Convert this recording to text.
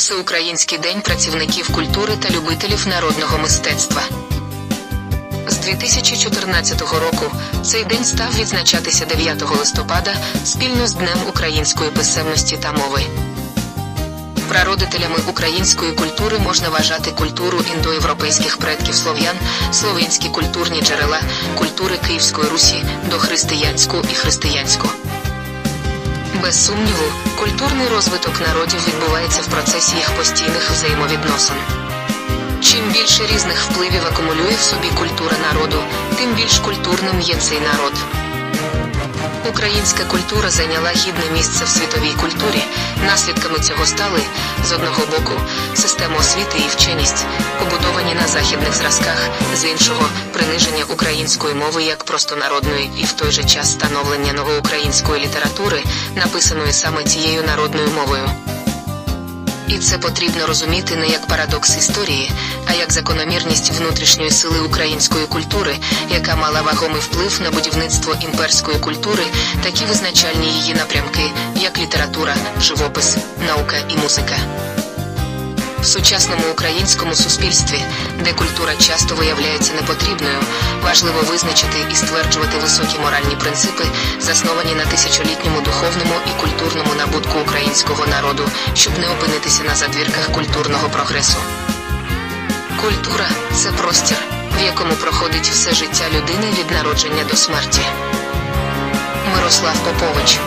Всеукраїнський день працівників культури та любителів народного мистецтва. З 2014 року цей день став відзначатися 9 листопада спільно з Днем української писемності та мови. Прародителями української культури можна вважати культуру індоєвропейських предків слов'ян, слов'янські культурні джерела, культури Київської Русі, дохристиянську і християнську. Без сумніву, культурний розвиток народів відбувається в процесі їх постійних взаємовідносин. Чим більше різних впливів акумулює в собі культура народу, тим більш культурним є цей народ. Українська культура зайняла гідне місце в світовій культурі. Наслідками цього стали з одного боку система освіти і вченість, побудовані на західних зразках, з іншого приниження української мови як простонародної і в той же час становлення новоукраїнської літератури, написаної саме цією народною мовою. І це потрібно розуміти не як парадокс історії, а як закономірність внутрішньої сили української культури, яка мала вагомий вплив на будівництво імперської культури, такі визначальні її напрямки, як література, живопис, наука і музика. В сучасному українському суспільстві, де культура часто виявляється непотрібною, важливо визначити і стверджувати високі моральні принципи, засновані на тисячолітньому духовному і культурному набутку українського народу, щоб не опинитися на задвірках культурного прогресу. Культура це простір, в якому проходить все життя людини від народження до смерті. Мирослав Попович